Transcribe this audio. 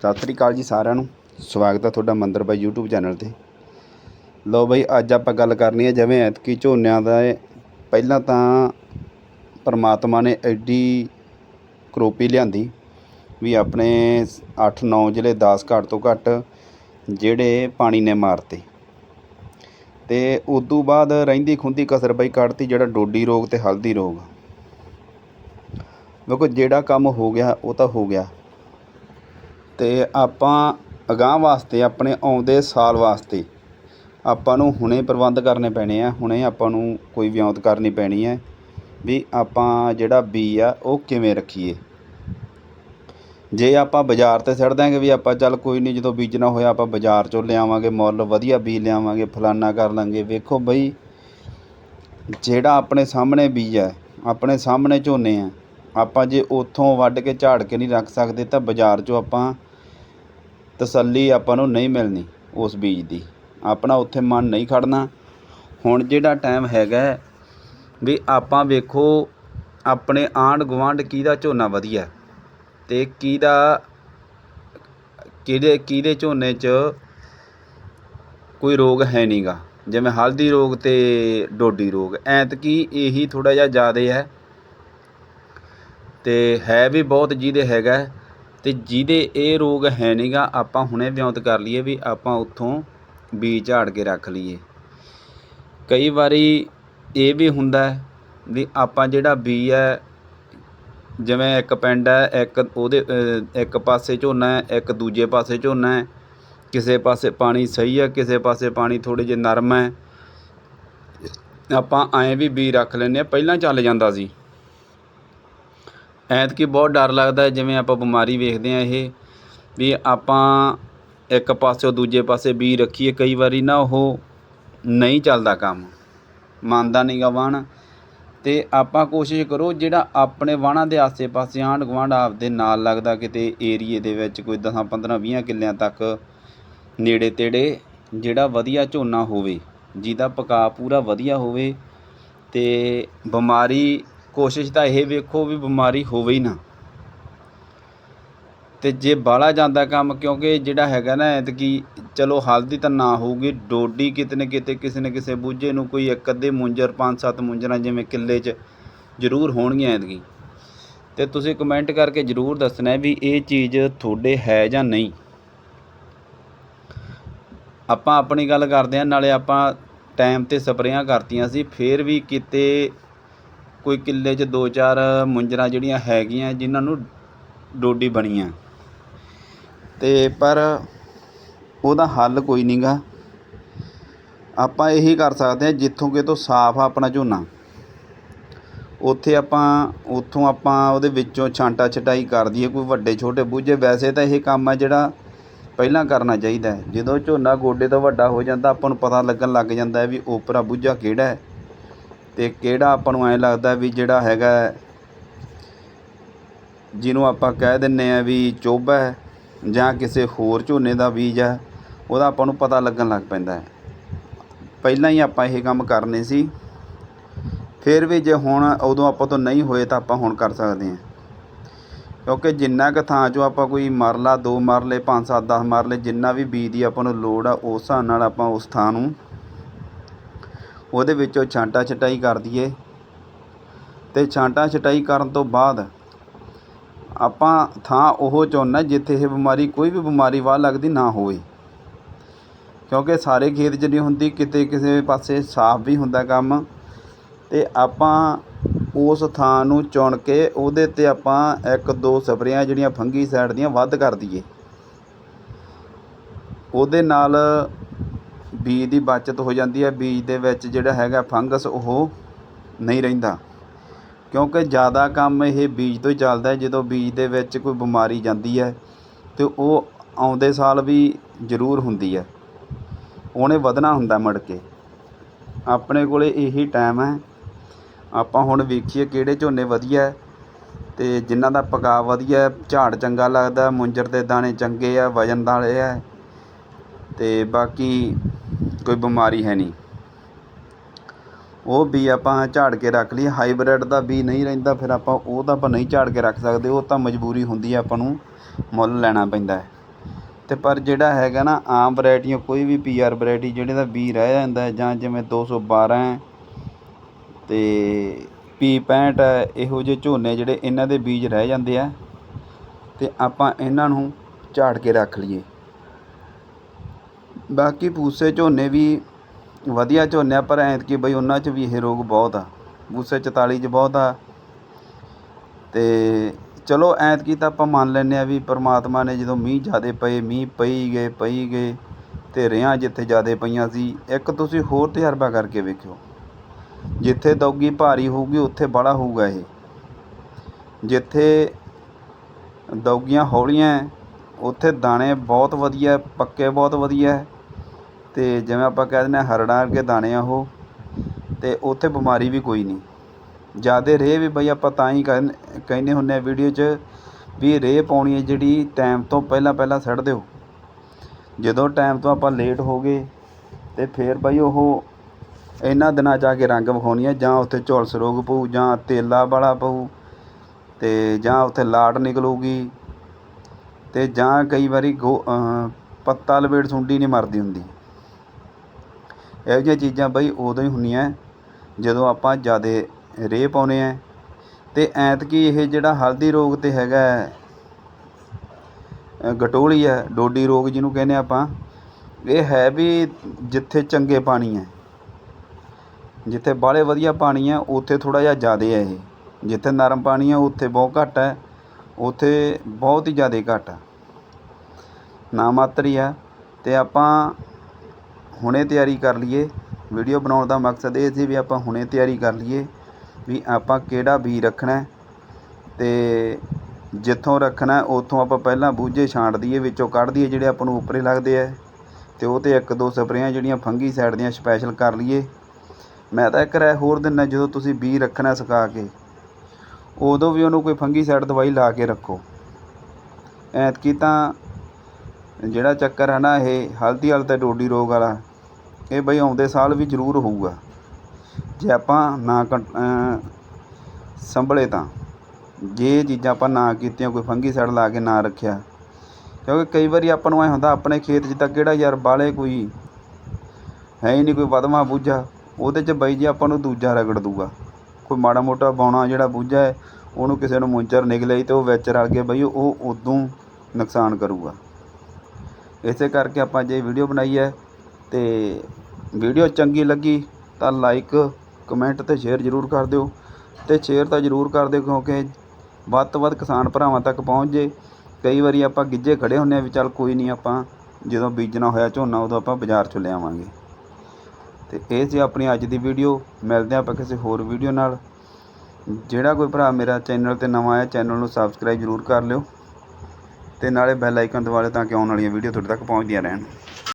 ਸਤਿ ਸ੍ਰੀ ਅਕਾਲ ਜੀ ਸਾਰਿਆਂ ਨੂੰ। ਸਵਾਗਤ ਹੈ ਤੁਹਾਡਾ ਮੰਦਰ ਬਾਈ YouTube ਚੈਨਲ ਤੇ। ਲਓ ਬਾਈ, ਅੱਜ ਆਪਾਂ ਗੱਲ ਕਰਨੀ ਹੈ ਜਿਵੇਂ ਐਤਕੀ ਝੋਨਿਆਂ ਦਾ ਪਹਿਲਾਂ ਤਾਂ ਪਰਮਾਤਮਾ ਨੇ ਐਡੀ ਕਰੋਪੀ ਲਿਆਂਦੀ ਵੀ ਆਪਣੇ 8-9 ਜ਼ਿਲ੍ਹੇ 10 ਘੱਟ ਤੋਂ ਘੱਟ ਜਿਹੜੇ ਪਾਣੀ ਨੇ ਮਾਰਤੇ। ਤੇ ਤੋਂ ਬਾਅਦ ਰਹਿੰਦੀ ਖੁੰਦੀ ਕਸਰ ਬਈ ਕੱਢਤੀ ਜਿਹੜਾ ਡੋਡੀ ਰੋਗ ਤੇ ਹਲਦੀ ਰੋਗ। ਵੇਖੋ ਜਿਹੜਾ ਕੰਮ ਹੋ ਗਿਆ ਉਹ ਤਾਂ ਹੋ ਗਿਆ। ਤੇ ਆਪਾਂ ਅਗਾਂਹ ਵਾਸਤੇ, ਆਪਣੇ ਆਉਂਦੇ ਸਾਲ ਵਾਸਤੇ ਆਪਾਂ ਨੂੰ ਹੁਣੇ ਪ੍ਰਬੰਧ ਕਰਨੇ ਪੈਣੇ ਆ, ਹੁਣੇ ਆਪਾਂ ਨੂੰ ਕੋਈ ਵਿਉਂਤ ਕਰਨੀ ਪੈਣੀ ਹੈ ਵੀ ਆਪਾਂ ਜਿਹੜਾ ਬੀ ਆ, ਉਹ ਕਿਵੇਂ ਰੱਖੀਏ। ਜੇ ਆਪਾਂ ਬਾਜ਼ਾਰ ਤੇ ਛੱਡ ਦਾਂਗੇ ਵੀ ਆਪਾਂ ਚੱਲ ਕੋਈ ਨਹੀਂ ਜਦੋਂ ਬੀਜਣਾ ਹੋਇਆ ਆਪਾਂ ਬਾਜ਼ਾਰ ਚੋਂ ਲਿਆਵਾਂਗੇ ਮੁੱਲ, ਵਧੀਆ ਬੀਜ ਲਿਆਵਾਂਗੇ, ਫਲਾਨਾ ਕਰ ਲਾਂਗੇ। ਵੇਖੋ ਬਈ, ਜਿਹੜਾ ਆਪਣੇ ਸਾਹਮਣੇ ਬੀਜ ਹੈ ਆਪਣੇ ਸਾਹਮਣੇ ਝੋਨੇ ਆ, ਆਪਾਂ ਜੇ ਉੱਥੋਂ ਵੱਢ ਕੇ ਝਾੜ ਕੇ ਨਹੀਂ ਰੱਖ ਸਕਦੇ ਤਾਂ ਬਾਜ਼ਾਰ 'ਚੋਂ ਆਪਾਂ ਤਸੱਲੀ ਆਪਾਂ ਨੂੰ ਨਹੀਂ ਮਿਲਣੀ ਉਸ ਬੀਜ ਦੀ। ਆਪਣਾ ਉੱਥੇ ਮਨ ਨਹੀਂ ਖੜਨਾ। ਹੁਣ ਜਿਹੜਾ ਟਾਈਮ ਹੈਗਾ ਵੀ ਆਪਾਂ ਵੇਖੋ, ਆਪਣੇ ਆਂਢ ਗੁਆਂਢ ਕਿਹਦਾ ਝੋਨਾ ਵਧੀਆ ਤੇ ਕਿਹਦਾ, ਕਿਹਦੇ ਕਿਹਦੇ ਝੋਨੇ 'ਚ ਕੋਈ ਰੋਗ ਹੈ ਨਹੀਂਗਾ ਜਿਵੇਂ ਹਲਦੀ ਰੋਗ ਤੇ ਡੋਡੀ ਰੋਗ, ਐਤਕੀ ਇਹੀ ਥੋੜਾ ਜਿਹਾ ਜ਼ਿਆਦਾ ਹੈ ਤੇ ਹੈ ਵੀ ਬਹੁਤ ਜਿਹਦੇ ਹੈਗਾ ਅਤੇ ਜਿਹਦੇ ਇਹ ਰੋਗ ਹੈ ਨਹੀਂਗਾ ਆਪਾਂ ਹੁਣੇ ਵਿਉਂਤ ਕਰ ਲਈਏ ਵੀ ਆਪਾਂ ਉੱਥੋਂ ਬੀਜ ਝਾੜ ਕੇ ਰੱਖ ਲਈਏ। ਕਈ ਵਾਰੀ ਇਹ ਵੀ ਹੁੰਦਾ ਵੀ ਆਪਾਂ ਜਿਹੜਾ ਬੀ ਹੈ, ਜਿਵੇਂ ਇੱਕ ਪਿੰਡ ਹੈ, ਇੱਕ ਉਹਦੇ ਇੱਕ ਪਾਸੇ ਝੋਨਾ ਹੈ, ਇੱਕ ਦੂਜੇ ਪਾਸੇ ਝੋਨਾ ਹੈ, ਕਿਸੇ ਪਾਸੇ ਪਾਣੀ ਸਹੀ ਹੈ, ਕਿਸੇ ਪਾਸੇ ਪਾਣੀ ਥੋੜੇ ਜਿਹੇ ਨਰਮ ਹੈ, ਆਪਾਂ ਐਂ ਵੀ ਬੀ ਰੱਖ ਲੈਂਦੇ ਹਾਂ। ਪਹਿਲਾਂ ਚੱਲ ਜਾਂਦਾ ਸੀ। ਐਤਕੀ ਬਹੁਤ ਡਰ ਲੱਗਦਾ ਜਿਵੇਂ ਆਪਾਂ ਬਿਮਾਰੀ ਵੇਖਦੇ ਹਾਂ ਇਹ, ਵੀ ਆਪਾਂ ਇੱਕ ਪਾਸਿਓ ਦੂਜੇ ਪਾਸੇ ਬੀ ਰੱਖੀਏ, ਕਈ ਵਾਰੀ ਨਾ ਉਹ ਨਹੀਂ ਚੱਲਦਾ ਕੰਮ, ਮੰਨਦਾ ਨਹੀਂ ਗਾ ਵਾਹਣ। ਤੇ ਆਪਾਂ ਕੋਸ਼ਿਸ਼ ਕਰੋ, ਜਿਹੜਾ ਆਪਣੇ ਵਾਹਣਾਂ ਦੇ ਆਸੇ-ਪਾਸੇ ਆਂਢ ਗੁਆਂਢ ਆਪਦੇ ਨਾਲ ਲੱਗਦਾ ਕਿਤੇ ਏਰੀਏ ਦੇ ਵਿੱਚ, ਕੋਈ 10 15 20 ਕਿੱਲਿਆਂ ਤੱਕ ਨੇੜੇ ਤੇੜੇ ਜਿਹੜਾ ਵਧੀਆ ਝੋਨਾ ਹੋਵੇ, ਜਿਹਦਾ ਪਕਾ ਪੂਰਾ ਵਧੀਆ ਹੋਵੇ, ਤੇ ਬਿਮਾਰੀ ਕੋਸ਼ਿਸ਼ ਤਾਂ ਇਹ ਵੇਖੋ ਵੀ ਬਿਮਾਰੀ ਹੋਵੇ ਹੀ ਨਾ। ਤੇ ਜੇ ਬਾਹਲਾ ਜਾਂਦਾ ਕੰਮ, ਕਿਉਂਕਿ ਜਿਹੜਾ ਹੈਗਾ ਨਾ ਐਤਕੀ, ਚਲੋ ਹਲਦੀ ਤਾਂ ਨਾ ਹੋਊਗੀ, ਡੋਡੀ ਕਿਤੇ ਨਾ ਕਿਤੇ, ਕਿਸੇ ਨਾ ਕਿਸੇ ਬੂਝੇ ਨੂੰ ਕੋਈ ਇੱਕ ਅੱਧੇ ਮੁੰਜਰ, ਪੰਜ ਸੱਤ ਮੁੰਜਰਾਂ ਜਿਵੇਂ ਕਿੱਲੇ 'ਚ ਜ਼ਰੂਰ ਹੋਣਗੀਆਂ ਐਤਕੀ। ਤੇ ਤੁਸੀਂ ਕਮੈਂਟ ਕਰਕੇ ਜ਼ਰੂਰ ਦੱਸਣਾ ਵੀ ਇਹ ਚੀਜ਼ ਤੁਹਾਡੇ ਹੈ ਜਾਂ ਨਹੀਂ। ਆਪਾਂ ਆਪਣੀ ਗੱਲ ਕਰਦੇ ਹਾਂ, ਨਾਲੇ ਆਪਾਂ ਟਾਈਮ ਤੇ ਸਪਰੇਆਂ ਕਰਤੀਆਂ ਸੀ, ਫੇਰ ਵੀ ਕਿਤੇ ਕੋਈ ਕਿੱਲੇ 'ਚ ਦੋ ਚਾਰ ਮੁੰਜਰਾਂ ਜਿਹੜੀਆਂ ਹੈਗੀਆਂ, ਜਿਨ੍ਹਾਂ ਨੂੰ ਡੋਡੀ ਬਣੀਆਂ। ਤੇ ਪਰ ਉਹਦਾ ਹੱਲ ਕੋਈ ਨਹੀਂਗਾ ਆਪਾਂ ਇਹੀ ਕਰ ਸਕਦੇ ਹਾਂ, ਜਿੱਥੋਂ ਕਿਤੋਂ ਸਾਫ਼ ਆ ਆਪਣਾ ਝੋਨਾ। ਉੱਥੇ ਆਪਾਂ, ਉੱਥੋਂ ਆਪਾਂ ਉਹਦੇ ਵਿੱਚੋਂ ਛਾਂਟਾ ਛਟਾਈ ਕਰ ਦਈਏ, ਕੋਈ ਵੱਡੇ ਛੋਟੇ ਬੂਝੇ। ਵੈਸੇ ਤਾਂ ਇਹ ਕੰਮ ਆ ਜਿਹੜਾ ਪਹਿਲਾਂ ਕਰਨਾ ਚਾਹੀਦਾ ਜਦੋਂ ਝੋਨਾ ਗੋਡੇ ਤੋਂ ਵੱਡਾ ਹੋ ਜਾਂਦਾ, ਆਪਾਂ ਨੂੰ ਪਤਾ ਲੱਗਣ ਲੱਗ ਜਾਂਦਾ ਵੀ ਓਪਰਾ ਬੂਝਾ ਕਿਹੜਾ ਹੈ। ਅਤੇ ਕਿਹੜਾ ਆਪਾਂ ਨੂੰ ਐਂ ਲੱਗਦਾ ਵੀ ਜਿਹੜਾ ਹੈਗਾ ਜਿਹਨੂੰ ਆਪਾਂ ਕਹਿ ਦਿੰਦੇ ਆ ਵੀ ਚੋਬਾ ਹੈ ਜਾਂ ਕਿਸੇ ਹੋਰ ਝੋਨੇ ਦਾ ਬੀਜ ਹੈ, ਉਹਦਾ ਆਪਾਂ ਨੂੰ ਪਤਾ ਲੱਗਣ ਲੱਗ ਪੈਂਦਾ ਹੈ। ਪਹਿਲਾਂ ਹੀ ਆਪਾਂ ਇਹ ਕੰਮ ਕਰਨੇ ਸੀ, ਫਿਰ ਵੀ ਜੇ ਹੁਣ ਉਦੋਂ ਆਪਾਂ ਤੋਂ ਨਹੀਂ ਹੋਏ ਤਾਂ ਆਪਾਂ ਹੁਣ ਕਰ ਸਕਦੇ ਹਾਂ। ਕਿਉਂਕਿ ਜਿੰਨਾ ਕੁ ਥਾਂ 'ਚੋਂ ਆਪਾਂ ਕੋਈ ਮਰਲਾ ਦੋ ਮਰਲੇ ਪੰਜ ਸੱਤ, ਦਸ ਮਰਲੇ ਜਿੰਨਾ ਵੀ ਬੀਜ ਦੀ ਆਪਾਂ ਨੂੰ ਲੋੜ ਆ, ਉਸ ਹਿਸਾਬ ਨਾਲ ਆਪਾਂ ਉਸ ਥਾਂ ਨੂੰ ਉਹਦੇ ਵਿੱਚੋਂ ਛਾਂਟਾ ਛਟਾਈ ਕਰ ਦਈਏ। ਤੇ ਛਾਂਟਾ ਛਟਾਈ ਕਰਨ ਤੋਂ ਬਾਅਦ ਆਪਾਂ ਥਾਂ ਉਹ ਚੁਣਨਾ ਜਿੱਥੇ ਇਹ ਬਿਮਾਰੀ ਕੋਈ ਵੀ ਬਿਮਾਰੀ ਵਾਹ ਲੱਗਦੀ ਨਾ ਹੋਵੇ। ਕਿਉਂਕਿ ਸਾਰੇ ਖੇਤ 'ਚ ਨਹੀਂ ਹੁੰਦੀ, ਕਿਤੇ ਕਿਸੇ ਪਾਸੇ ਸਾਫ਼ ਵੀ ਹੁੰਦਾ ਕੰਮ। ਅਤੇ ਆਪਾਂ ਉਸ ਥਾਂ ਨੂੰ ਚੁਣ ਕੇ ਉਹਦੇ ਤੇ ਆਪਾਂ ਇੱਕ ਦੋ ਸਪਰੇਆਂ ਜਿਹੜੀਆਂ ਫੰਗੀ ਸਾਈਡ ਦੀਆਂ ਵੱਧ ਕਰ ਦਈਏ। ਉਹਦੇ ਨਾਲ ਬੀਜ ਦੀ ਬਚਤ ਹੋ ਜਾਂਦੀ ਹੈ, ਬੀਜ ਦੇ ਵਿੱਚ ਜਿਹੜਾ ਹੈਗਾ ਫੰਗਸ ਉਹ ਨਹੀਂ ਰਹਿੰਦਾ। ਕਿਉਂਕਿ ਜ਼ਿਆਦਾ ਕੰਮ ਇਹ ਬੀਜ ਤੋਂ ਹੀ ਚੱਲਦਾ ਜਦੋਂ ਬੀਜ ਦੇ ਵਿੱਚ ਕੋਈ ਬਿਮਾਰੀ ਜਾਂਦੀ ਹੈ, ਤੇ ਉਹ ਆਉਂਦੇ ਸਾਲ ਵੀ ਜ਼ਰੂਰ ਹੁੰਦੀ ਹੈ। ਉਹਨੇ ਵਧਣਾ ਹੁੰਦਾ ਮੁੜ ਕੇ। ਆਪਣੇ ਕੋਲੇ ਇਹੀ ਟਾਈਮ ਹੈ। ਆਪਾਂ ਹੁਣ ਵੇਖੀਏ ਕਿਹੜੇ ਝੋਨੇ ਵਧੀਆ ਹੈ, ਤੇ ਜਿਨ੍ਹਾਂ ਦਾ ਪਕਾ ਵਧੀਆ ਝਾੜ ਚੰਗਾ ਲੱਗਦਾ, ਮੁੰਜਰ ਦੇ ਦਾਣੇ ਚੰਗੇ ਆ, ਵਜਨ ਵਾਲੇ ਹੈ ਤੇ ਬਾਕੀ ਕੋਈ ਬਿਮਾਰੀ ਹੈ ਨਹੀਂ। ਉਹ ਬੀ ਆਪਾਂ ਝਾੜ ਕੇ ਰੱਖ ਲਈ ਹਾਈਬ੍ਰਿਡ ਦਾ ਬੀ ਨਹੀਂ ਰਹਿੰਦਾ, ਫਿਰ ਆਪਾਂ ਉਹ ਤਾਂ ਆਪਾਂ ਨਹੀਂ ਝਾੜ ਕੇ ਰੱਖ ਸਕਦੇ। ਉਹ ਤਾਂ ਮਜਬੂਰੀ ਹੁੰਦੀ ਹੈ ਆਪਾਂ ਨੂੰ ਮੁੱਲ ਲੈਣਾ ਪੈਂਦਾ ਹੈ। ਤੇ ਪਰ ਜਿਹੜਾ ਹੈਗਾ ਨਾ, ਆਮ ਵੈਰਾਈਟੀਆਂ ਕੋਈ ਵੀ ਪੀਆਰ ਵੈਰਾਈਟੀ ਜਿਹੜੇ ਦਾ ਬੀ ਰਹਿ ਜਾਂਦਾ ਹੈ, ਜਾਂ ਜਿਵੇਂ 212 ਹੈ ਤੇ ਪੀ 65 ਹੈ, ਇਹੋ ਜਿਹੇ ਝੋਨੇ ਜਿਹੜੇ ਇਹਨਾਂ ਦੇ ਬੀਜ ਰਹਿ ਜਾਂਦੇ ਆ, ਤੇ ਆਪਾਂ ਇਹਨਾਂ ਨੂੰ ਝਾੜ ਕੇ ਰੱਖ ਲਈਏ। ਬਾਕੀ ਪੂਸੇ ਝੋਨੇ ਵੀ ਵਧੀਆ ਝੋਨੇ ਆ, ਪਰ ਐਤਕੀ ਬਈ ਉਹਨਾਂ 'ਚ ਵੀ ਇਹ ਰੋਗ ਬਹੁਤ ਆ। ਪੂਸੇ 44 'ਚ ਬਹੁਤ ਆ। ਤੇ ਚਲੋ ਐਤਕੀ ਤਾਂ ਆਪਾਂ ਮੰਨ ਲੈਂਦੇ ਆ ਵੀ ਪ੍ਰਮਾਤਮਾ ਨੇ ਜਦੋਂ ਮੀਂਹ ਜ਼ਿਆਦੇ ਪਏ, ਮੀਂਹ ਪਈ ਗਏ ਪਈ ਗਏ, ਤੇ ਰਿਆਂ ਜਿੱਥੇ ਜ਼ਿਆਦੇ ਪਈਆਂ ਸੀ, ਇੱਕ ਤੁਸੀਂ ਹੋਰ ਤਜਰਬਾ ਕਰਕੇ ਵੇਖਿਓ। ਜਿੱਥੇ ਦੌਗੀ ਭਾਰੀ ਹੋਊਗੀ, ਉੱਥੇ ਬੜਾ ਹੋਊਗਾ ਇਹ। ਜਿੱਥੇ ਦੌਗੀਆਂ ਹੌਲੀਆਂ, ਉੱਥੇ ਦਾਣੇ ਬਹੁਤ ਵਧੀਆ, ਪੱਕੇ ਬਹੁਤ ਵਧੀਆ। ਅਤੇ ਜਿਵੇਂ ਆਪਾਂ ਕਹਿ ਦਿੰਦੇ ਹਾਂ ਹਰੜਾਂ ਵਰਗੇ ਦਾਣੇ ਆ ਉਹ ਅਤੇ ਉੱਥੇ ਬਿਮਾਰੀ ਵੀ ਕੋਈ ਨਹੀਂ। ਜ਼ਿਆਦਾ ਰੇਹ ਵੀ ਬਈ ਆਪਾਂ ਤਾਂ ਹੀ ਕਹਿੰ- ਕਹਿੰਦੇ ਹੁੰਦੇ ਹਾਂ ਵੀਡੀਓ 'ਚ ਵੀ ਰੇਹ ਪਾਉਣੀ ਹੈ ਜਿਹੜੀ ਟਾਈਮ ਤੋਂ ਪਹਿਲਾਂ ਪਹਿਲਾਂ ਛੱਡ ਦਿਓ। ਜਦੋਂ ਟਾਈਮ ਤੋਂ ਆਪਾਂ ਲੇਟ ਹੋ ਗਏ ਤੇ ਫਿਰ ਬਈ ਉਹ ਇਹਨਾਂ ਦਿਨਾਂ ਜਾ ਕੇ ਰੰਗ ਵਿਖਾਉਣੀ ਹੈ, ਜਾਂ ਉੱਥੇ ਝੁਲਸ ਰੋਗ ਪਊ, ਜਾਂ ਤੇਲਾ ਵਾਲਾ ਪਊ ਅਤੇ ਜਾਂ ਉੱਥੇ ਲਾਟ ਨਿਕਲੂਗੀ ਅਤੇ ਜਾਂ ਕਈ ਵਾਰੀ ਗੋ ਪੱਤਾ ਲਪੇਟ ਸੁੰਡੀ ਨਹੀਂ ਮਰਦੀ ਹੁੰਦੀ। ਇਹੋ ਜਿਹੀਆਂ ਚੀਜ਼ਾਂ ਬਈ ਉਦੋਂ ਹੀ ਹੁੰਦੀਆਂ ਜਦੋਂ ਆਪਾਂ ਜ਼ਿਆਦਾ ਰੇਹ ਪਾਉਂਦੇ ਹਾਂ। ਅਤੇ ਐਤਕੀ ਇਹ ਜਿਹੜਾ ਹਲਦੀ ਰੋਗ ਤੇ ਹੈਗਾ ਗਟੋਲੀ ਹੈ, ਡੋਡੀ ਰੋਗ ਜਿਹਨੂੰ ਕਹਿੰਦੇ ਆਪਾਂ, ਇਹ ਹੈ ਵੀ ਜਿੱਥੇ ਚੰਗੇ ਪਾਣੀ ਹੈ, ਜਿੱਥੇ ਬਾਹਲੇ ਵਧੀਆ ਪਾਣੀ ਹੈ, ਉੱਥੇ ਥੋੜ੍ਹਾ ਜਿਹਾ ਜ਼ਿਆਦਾ ਹੈ ਇਹ। ਜਿੱਥੇ ਨਰਮ ਪਾਣੀ ਹੈ, ਉੱਥੇ ਬਹੁਤ ਘੱਟ ਹੈ, ਉੱਥੇ ਬਹੁਤ ਹੀ ਜ਼ਿਆਦਾ ਘੱਟ ਆ ਨਾ ਮਾਤਰ ਹੀ ਆ ਅਤੇ ਆਪਾਂ ਹੁਣੇ ਤਿਆਰੀ ਕਰ ਲਈਏ। ਵੀਡੀਓ ਬਣਾਉਣ ਦਾ ਮਕਸਦ ਇਹ ਸੀ ਵੀ ਆਪਾਂ ਹੁਣੇ ਤਿਆਰੀ ਕਰ ਲਈਏ ਵੀ ਆਪਾਂ ਕਿਹੜਾ ਬੀ ਰੱਖਣਾ ਹੈ। ਤੇ ਜਿੱਥੋਂ ਰੱਖਣਾ ਉੱਥੋਂ ਆਪਾਂ ਪਹਿਲਾਂ ਬੂਝੇ ਛਾਂਟ ਦਈਏ, ਵਿੱਚੋਂ ਕੱਢ ਦਈਏ ਜਿਹੜੇ ਆਪਾਂ ਨੂੰ ਉੱਪਰੇ ਲੱਗਦੇ ਆ। ਤੇ ਉਹ ਤੇ ਇੱਕ ਦੋ ਸਪਰੇਆਂ ਜਿਹੜੀਆਂ ਫੰਗੀ ਸਾਈਡ ਦੀਆਂ ਸਪੈਸ਼ਲ ਕਰ ਲਈਏ। ਮੈਂ ਤਾਂ ਇੱਕ ਰਾਏ ਹੋਰ ਦਿੰਦਾ, ਜਦੋਂ ਤੁਸੀਂ ਬੀ ਰੱਖਣਾ ਸੁਕਾ ਕੇ, ਉਦੋਂ ਵੀ ਉਹਨੂੰ ਕੋਈ ਫੰਗੀ ਸਾਈਡ ਦਵਾਈ ਲਾ ਕੇ ਰੱਖੋ। ਐਤਕੀ ਤਾਂ ਜਿਹੜਾ ਚੱਕਰ ਹੈ ਨਾ, ਇਹ ਹਲਦੀ ਵਾਲਾ ਤੇ ਡੋਡੀ ਰੋਗ ਵਾਲਾ ਇਹ ਬਈ ਆਉਂਦੇ ਸਾਲ ਵੀ ਜ਼ਰੂਰ ਹੋਊਗਾ। ਜੇ ਆਪਾਂ ਨਾ ਕੰ- ਸੰਭਲੇ ਤਾਂ, ਜੇ ਇਹ ਚੀਜ਼ਾਂ ਆਪਾਂ ਨਾ ਕੀਤੀਆਂ, ਕੋਈ ਫੰਗੀ ਸਾਈਡ ਲਾ ਕੇ ਨਾ ਰੱਖਿਆ, ਕਿਉਂਕਿ ਕਈ ਵਾਰੀ ਆਪਾਂ ਨੂੰ ਐ ਹੁੰਦਾ, ਆਪਣੇ ਖੇਤ 'ਚ ਤਾਂ ਕਿਹੜਾ ਯਾਰ ਬਾਲੇ ਕੋਈ ਹੈ ਹੀ ਨਹੀਂ, ਕੋਈ ਵਧਵਾ ਬੂਝਾ, ਉਹਦੇ 'ਚ ਬਈ ਜੀ ਆਪਾਂ ਨੂੰ ਦੂਜਾ ਰਗੜ ਦੂਗਾ ਕੋਈ ਮਾੜਾ ਮੋਟਾ ਬੌਣਾ ਜਿਹੜਾ ਬੂਝਾ ਹੈ, ਉਹਨੂੰ ਕਿਸੇ ਨੂੰ ਮੁੰਚਰ ਨਿਕਲੇ ਤੇ ਉਹ ਵਿੱਚ ਰਲ ਕੇ ਬਈ ਉਹ ਉਦੋਂ ਨੁਕਸਾਨ ਕਰੂਗਾ। ਇਸੇ ਕਰਕੇ ਆਪਾਂ ਜੇ ਵੀਡੀਓ ਬਣਾਈ ਹੈ, ਤੇ ਵੀਡੀਓ ਚੰਗੀ ਲੱਗੀ ਤਾਂ ਲਾਈਕ ਕਮੈਂਟ ਤੇ ਸ਼ੇਅਰ ਜ਼ਰੂਰ ਕਰ ਦਿਓ ਤੇ ਸ਼ੇਅਰ ਤਾਂ ਜ਼ਰੂਰ ਕਰ ਦਿਓ ਕਿਉਂਕਿ ਵੱਧ ਤੋਂ ਵੱਧ ਕਿਸਾਨ ਭਰਾਵਾਂ ਤੱਕ ਪਹੁੰਚ ਜੇ। ਕਈ ਵਾਰੀ ਆਪਾਂ ਗਿੱਜੇ ਖੜੇ ਹੁੰਨੇ ਆ ਵੀ ਚੱਲ ਕੋਈ ਨਹੀਂ ਆਪਾਂ ਜਦੋਂ ਬੀਜਣਾ ਹੋਇਆ ਝੋਨਾ ਉਦੋਂ ਆਪਾਂ ਬਾਜ਼ਾਰ ਚੋਂ ਲਿਆਵਾਂਗੇ ਤੇ ਇਹ ਸੀ ਆਪਣੀ ਅੱਜ ਦੀ ਵੀਡੀਓ। ਮਿਲਦੇ ਹਾਂ ਆਪਾਂ ਕਿਸੇ ਹੋਰ ਵੀਡੀਓ ਨਾਲ। ਜਿਹੜਾ ਕੋਈ ਭਰਾ ਮੇਰਾ ਚੈਨਲ ਤੇ ਨਵਾਂ ਆਇਆ ਚੈਨਲ ਨੂੰ ਸਬਸਕ੍ਰਾਈਬ ਜ਼ਰੂਰ ਕਰ ਲਿਓ ਤੇ ਨਾਲੇ ਬੈਲ ਆਈਕਨ ਦਬਾ ਲਿਓ ਤਾਂ ਕਿ ਆਉਣ ਵਾਲੀਆਂ ਵੀਡੀਓ ਤੁਹਾਡੇ ਤੱਕ ਪਹੁੰਚਦੀਆਂ ਰਹਿਣ।